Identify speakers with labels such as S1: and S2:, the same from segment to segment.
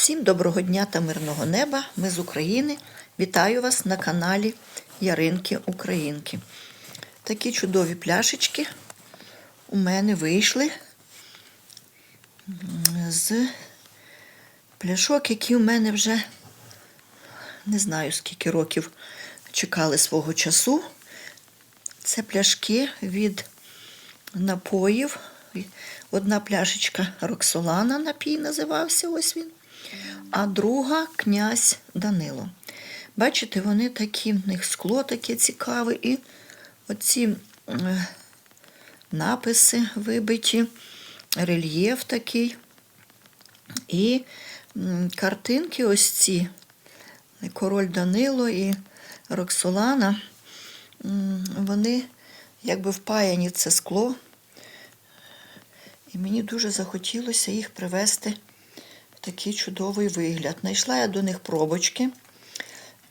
S1: Всім доброго дня та мирного неба. Ми з України. Вітаю вас на каналі Яринки Українки. Такі чудові пляшечки у мене вийшли з пляшок, які у мене вже не знаю скільки років чекали свого часу. Це пляшки від напоїв. Одна пляшечка Роксолана напій називався, ось він. А друга князь Данило. Бачите, вони такі, в них скло таке цікаве, і оці написи вибиті, рельєф такий. І картинки ось ці, король Данило і Роксолана, вони якби впаяні в це скло. І мені дуже захотілося їх привести в такий чудовий вигляд. Знайшла я до них пробочки.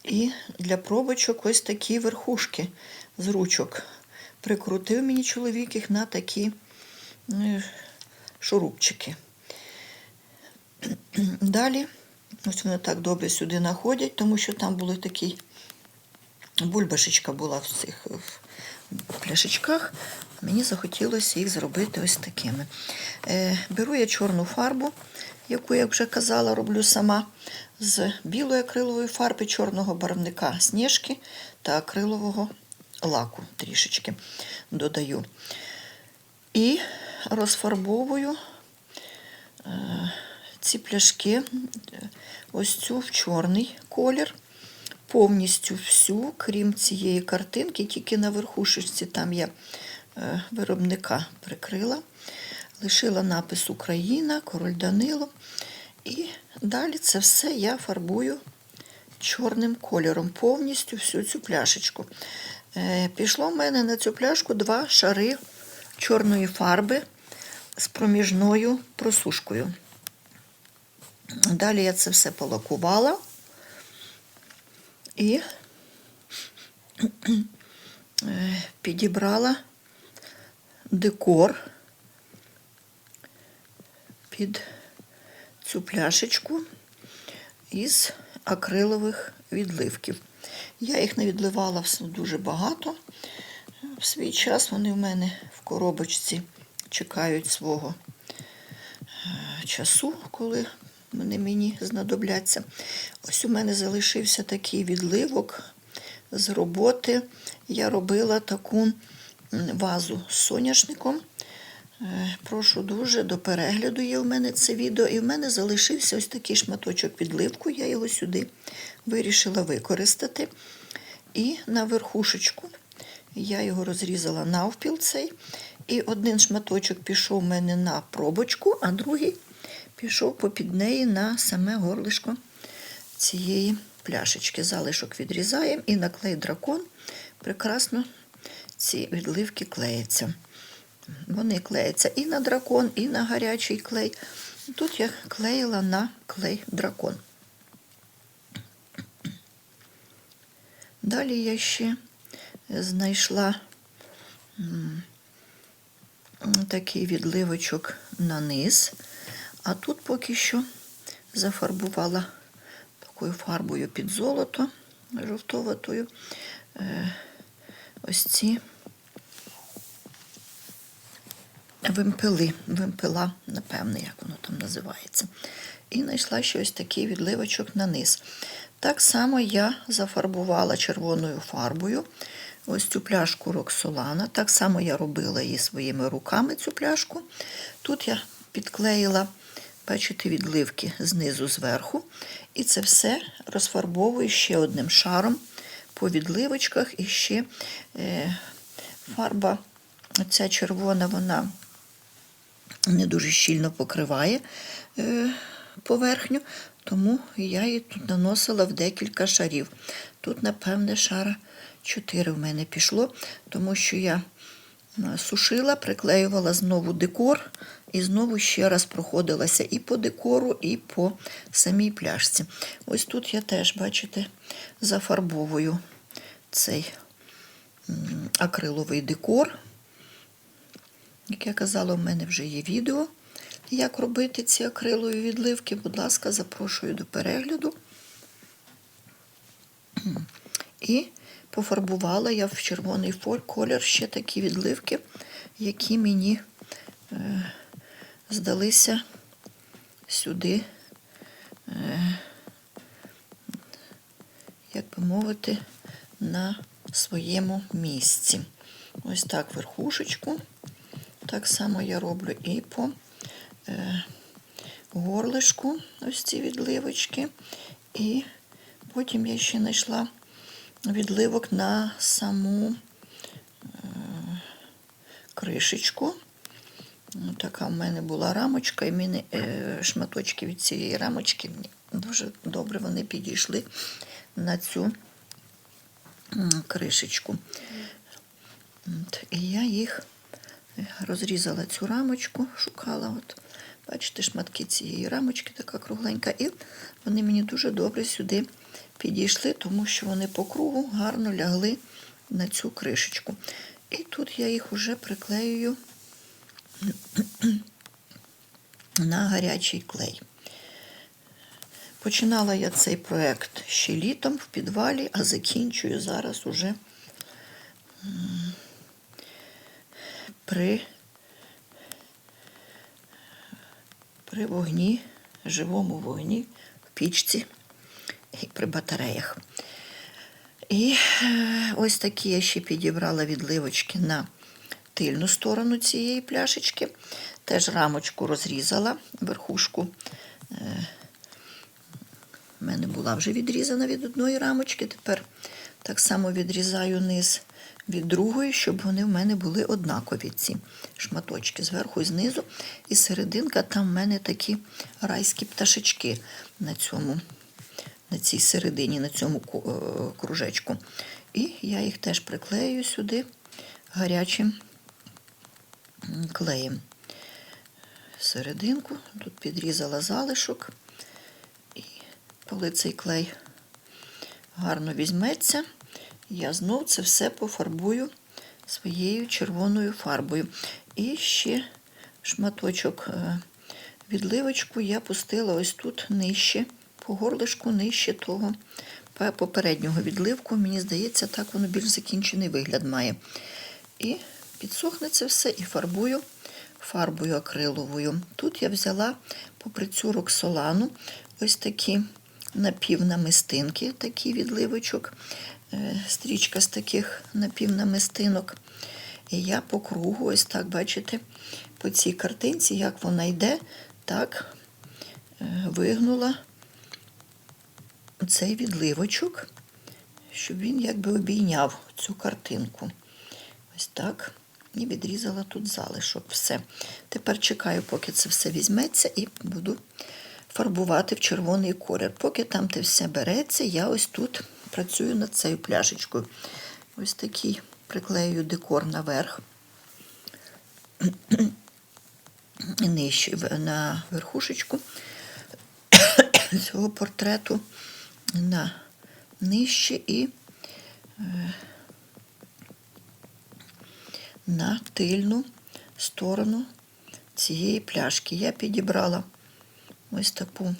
S1: І для пробочок ось такі верхушки з ручок. Прикрутив мені чоловік їх на такі е, шурупчики. Далі, ось вони так добре сюди находять, тому що там були такі бульбашечка була в цих пляшечках. Мені захотілося їх зробити ось такими. Е, беру я чорну фарбу, яку, як вже казала, роблю сама з білої акрилової фарби, чорного барвника сніжки та акрилового лаку трішечки додаю. І розфарбовую е, ці пляшки, ось цю в чорний колір. Повністю всю, крім цієї картинки, тільки на верхушечці там я е, виробника прикрила, лишила напис Україна, король Данило. І далі це все я фарбую чорним кольором, повністю всю цю пляшечку. Е, Пішло в мене на цю пляшку два шари чорної фарби з проміжною просушкою. Далі я це все полакувала. І е, підібрала декор під цю пляшечку із акрилових відливків. Я їх не відливала дуже багато. В свій час вони в мене в коробочці чекають свого е, часу, коли вони мені знадобляться. Ось у мене залишився такий відливок з роботи. Я робила таку вазу з соняшником. Е, Прошу дуже до перегляду є в мене це відео. І в мене залишився ось такий шматочок відливку. Я його сюди вирішила використати. І на верхушечку я його розрізала навпіл цей. І один шматочок пішов в мене на пробочку, а другий пішов попід неї на саме горлишко цієї пляшечки. Залишок відрізаємо і на клей дракон прекрасно ці відливки клеяться. Вони клеяться і на дракон, і на гарячий клей. Тут я клеїла на клей дракон. Далі я ще знайшла такий відливочок на низ. А тут поки що зафарбувала такою фарбою під золото жовтоватою. Е, ось ці вимпели, вимпела, напевне, як воно там називається. І знайшла ще ось такий відливочок на низ. Так само я зафарбувала червоною фарбою ось цю пляшку Роксолана. Так само я робила її своїми руками, цю пляшку. Тут я підклеїла, бачите, відливки знизу зверху. І це все розфарбовую ще одним шаром по відливочках. І ще е, фарба, ця червона, вона не дуже щільно покриває е, поверхню, тому я її тут наносила в декілька шарів. Тут, напевне, шара 4 в мене пішло, тому що я сушила, приклеювала знову декор і знову ще раз проходилася і по декору, і по самій пляшці. Ось тут я теж, бачите, зафарбовую цей акриловий декор. Як я казала, в мене вже є відео як робити ці акрилові відливки, будь ласка, запрошую до перегляду. І пофарбувала я в червоний колір ще такі відливки, які мені е, здалися сюди, е, як би мовити, на своєму місці. Ось так верхушечку. Так само я роблю і по е, горлишку, ось ці відливочки. І потім я ще знайшла відливок на саму е, кришечку. Ну, така в мене була рамочка, і мені е, шматочки від цієї рамочки дуже добре вони підійшли на цю кришечку. І я їх розрізала цю рамочку, шукала. От, бачите, шматки цієї рамочки, така кругленька. І вони мені дуже добре сюди підійшли, тому що вони по кругу гарно лягли на цю кришечку. І тут я їх уже приклеюю на гарячий клей. Починала я цей проект ще літом в підвалі, а закінчую зараз уже при, при вогні, живому вогні, в пічці і при батареях. І е, ось такі я ще підібрала відливочки на тильну сторону цієї пляшечки. Теж рамочку розрізала, верхушку. е, в мене була вже відрізана від одної рамочки. Тепер так само відрізаю низ від другої, щоб вони в мене були однакові ці шматочки зверху і знизу. І серединка, там в мене такі райські пташечки на цьому, на цій середині, на цьому е, кружечку. І я їх теж приклею сюди гарячим клеєм. Серединку, тут підрізала залишок. І коли цей клей гарно візьметься, я знов це все пофарбую своєю червоною фарбою. І ще шматочок е, відливочку я пустила ось тут нижче, по горлишку нижче того попереднього відливку. Мені здається, так воно більш закінчений вигляд має. І підсохне це все і фарбую фарбою акриловою. Тут я взяла попри цю роксолану ось такі напівнамистинки, такий відливочок, е, стрічка з таких напівнамистинок. І я по кругу, ось так, бачите, по цій картинці, як вона йде, так е, вигнула цей відливочок, щоб він якби обійняв цю картинку. Ось так. І відрізала тут залишок. Все. Тепер чекаю, поки це все візьметься, і буду фарбувати в червоний колір. Поки там те все береться, я ось тут працюю над цією пляшечкою. Ось такий приклею декор наверх. Нижче на верхушечку цього портрету на нижче і е, на тильну сторону цієї пляшки. Я підібрала ось таку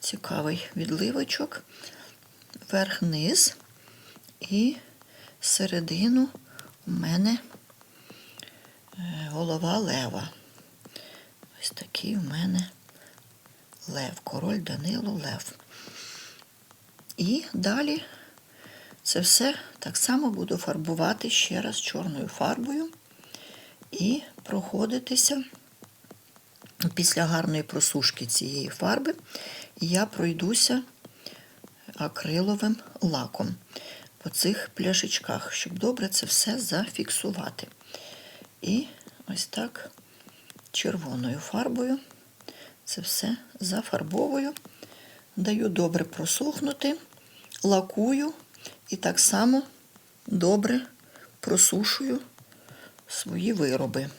S1: цікавий відливочок, верх-низ і середину у мене е, голова лева. Ось такий у мене лев, король Данило Лев. І далі це все так само буду фарбувати ще раз чорною фарбою і проходитися після гарної просушки цієї фарби. Я пройдуся акриловим лаком по цих пляшечках, щоб добре це все зафіксувати. І ось так червоною фарбою це все зафарбовую, даю добре просохнути, лакую і так само добре просушую свої вироби.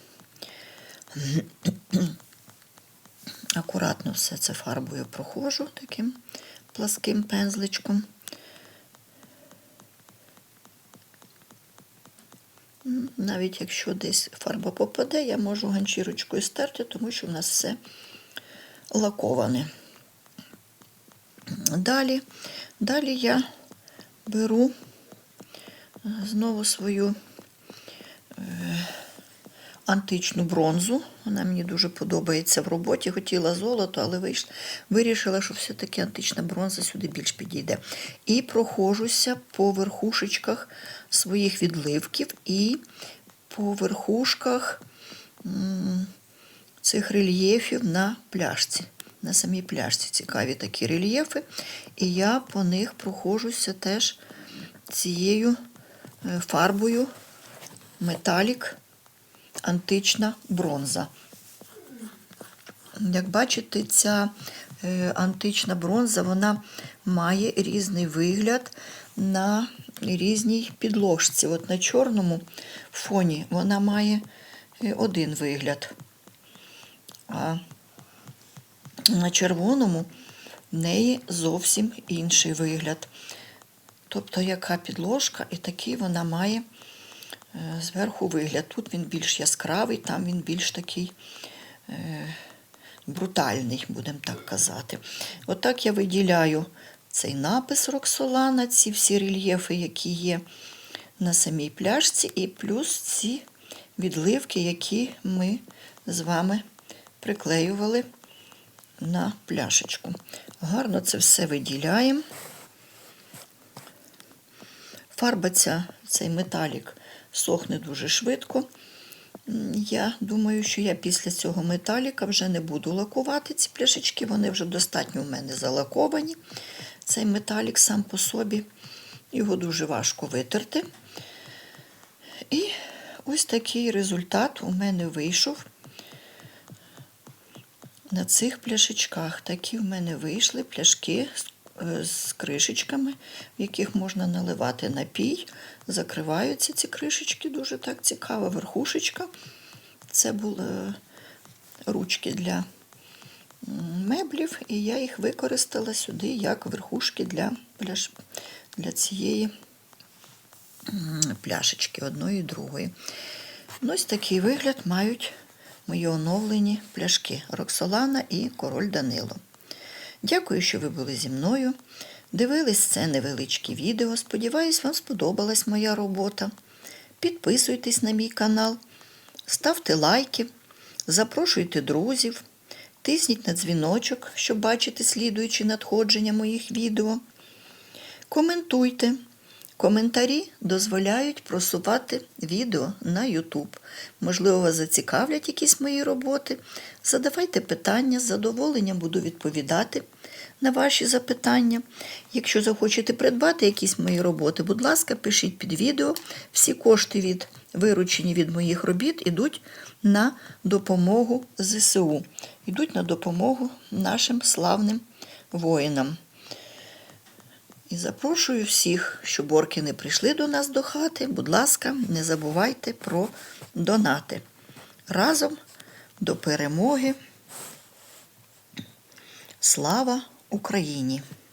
S1: Акуратно все це фарбою проходжу таким пласким пензличком. Навіть якщо десь фарба попаде, я можу ганчірочкою стерти, тому що в нас все лаковане. Далі, далі я беру е, знову свою античну бронзу. Вона мені дуже подобається в роботі. Хотіла золото, але вийш- вирішила, що все-таки антична бронза сюди більш підійде. І прохожуся по верхушечках своїх відливків і по верхушках цих рельєфів на пляшці. На самій пляшці цікаві такі рельєфи. І я по них прохожуся теж цією е, фарбою металік антична бронза. Як бачите, ця е, антична бронза вона має різний вигляд на різній підложці. От на чорному фоні вона має е, один вигляд. А на червоному в неї зовсім інший вигляд. Тобто, яка підложка, і такий вона має зверху вигляд. Тут він більш яскравий, там він більш такий е, брутальний, будемо так казати. Отак я виділяю цей напис Роксолана, ці всі рельєфи, які є на самій пляшці, і плюс ці відливки, які ми з вами приклеювали на пляшечку. Гарно це все виділяємо. Фарба ця, цей металік сохне дуже швидко. Я думаю, що я після цього металіка вже не буду лакувати ці пляшечки, вони вже достатньо в мене залаковані. Цей металік сам по собі, його дуже важко витерти. І ось такий результат у мене вийшов на цих пляшечках. Такі в мене вийшли пляшки з, з кришечками, в яких можна наливати напій. Закриваються ці кришечки, дуже так цікава верхушечка. Це були ручки для меблів, і я їх використала сюди як верхушки для, пляш... для цієї пляшечки одної і другої. Ну, Ось такий вигляд мають мої оновлені пляшки Роксолана і Король Данило. Дякую, що ви були зі мною. Дивились це невеличке відео. Сподіваюсь, вам сподобалась моя робота. Підписуйтесь на мій канал, ставте лайки, запрошуйте друзів, тисніть на дзвіночок, щоб бачити слідуючі надходження моїх відео. Коментуйте. Коментарі дозволяють просувати відео на YouTube. Можливо, вас зацікавлять якісь мої роботи. Задавайте питання, з задоволенням буду відповідати на ваші запитання. Якщо захочете придбати якісь мої роботи, будь ласка, пишіть під відео. Всі кошти від виручені від моїх робіт ідуть на допомогу ЗСУ, йдуть на допомогу нашим славним воїнам. І запрошую всіх, щоб орки не прийшли до нас до хати. Будь ласка, не забувайте про донати. Разом до перемоги. Слава Україні!